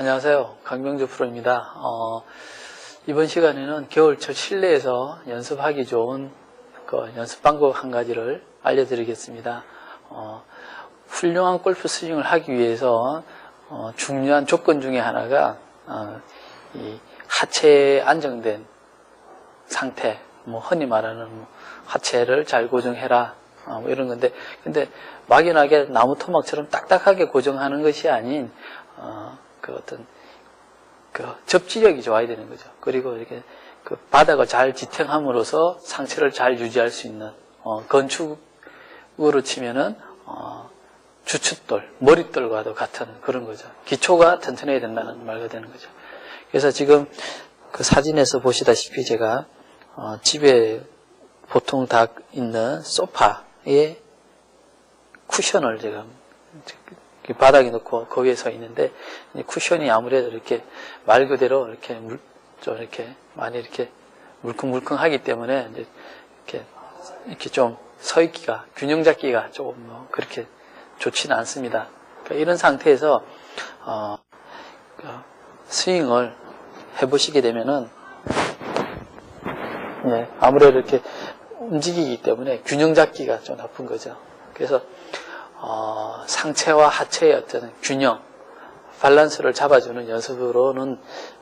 안녕하세요. 강병주 프로입니다. 어, 이번 시간에는 겨울철 실내에서 연습하기 좋은 그 연습 방법 한 가지를 알려드리겠습니다. 어, 훌륭한 골프 스윙을 하기 위해서 어, 중요한 조건 중에 하나가 어, 이 하체에 안정된 상태, 뭐 흔히 말하는 뭐 하체를 잘 고정해라 어, 뭐 이런 건데, 근데 막연하게 나무 토막처럼 딱딱하게 고정하는 것이 아닌 어, 그 어떤 그 접지력이 좋아야 되는 거죠. 그리고 이렇게 그 바닥을 잘 지탱함으로써 상체를 잘 유지할 수 있는 어, 건축으로 치면은 어, 주춧돌, 머릿돌과도 같은 그런 거죠. 기초가 튼튼해야 된다는 말가 되는 거죠. 그래서 지금 그 사진에서 보시다시피 제가 어, 집에 보통 다 있는 소파에 쿠션을 제가 바닥에 놓고 거기에 서 있는데 이 쿠션이 아무래도 이렇게 말 그대로 이렇게 물, 좀 이렇게 많이 이렇게 물컹물컹하기 때문에 이제 이렇게 이렇게 좀 서 있기가 균형 잡기가 조금 뭐 그렇게 좋지는 않습니다. 그러니까 이런 상태에서 어, 그 스윙을 해보시게 되면은 예, 아무래도 이렇게 움직이기 때문에 균형 잡기가 좀 나쁜 거죠. 그래서 어, 상체와 하체의 어떤 균형, 밸런스를 잡아주는 연습으로는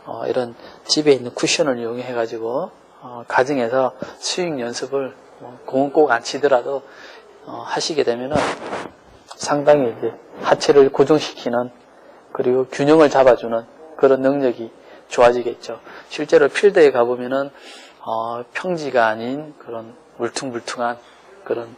어, 이런 집에 있는 쿠션을 이용해 가지고 어, 가정에서 스윙 연습을 뭐 공은 꼭 안 치더라도 어, 하시게 되면은 상당히 이제 하체를 고정시키는 그리고 균형을 잡아주는 그런 능력이 좋아지겠죠. 실제로 필드에 가보면은 어, 평지가 아닌 그런 울퉁불퉁한 그런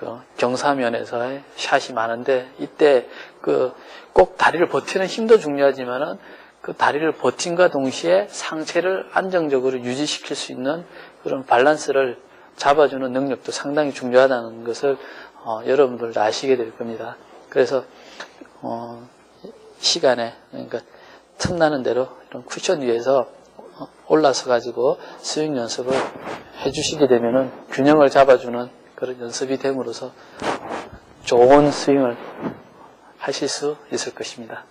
그 경사면에서의 샷이 많은데 이때 그 꼭 다리를 버티는 힘도 중요하지만은 그 다리를 버틴과 동시에 상체를 안정적으로 유지시킬 수 있는 그런 밸런스를 잡아주는 능력도 상당히 중요하다는 것을 어, 여러분들도 아시게 될 겁니다. 그래서 어, 시간에 그러니까 틈나는 대로 이런 쿠션 위에서 올라서 가지고 스윙 연습을 해주시게 되면은 균형을 잡아주는 그런 연습이 됨으로써 좋은 스윙을 하실 수 있을 것입니다.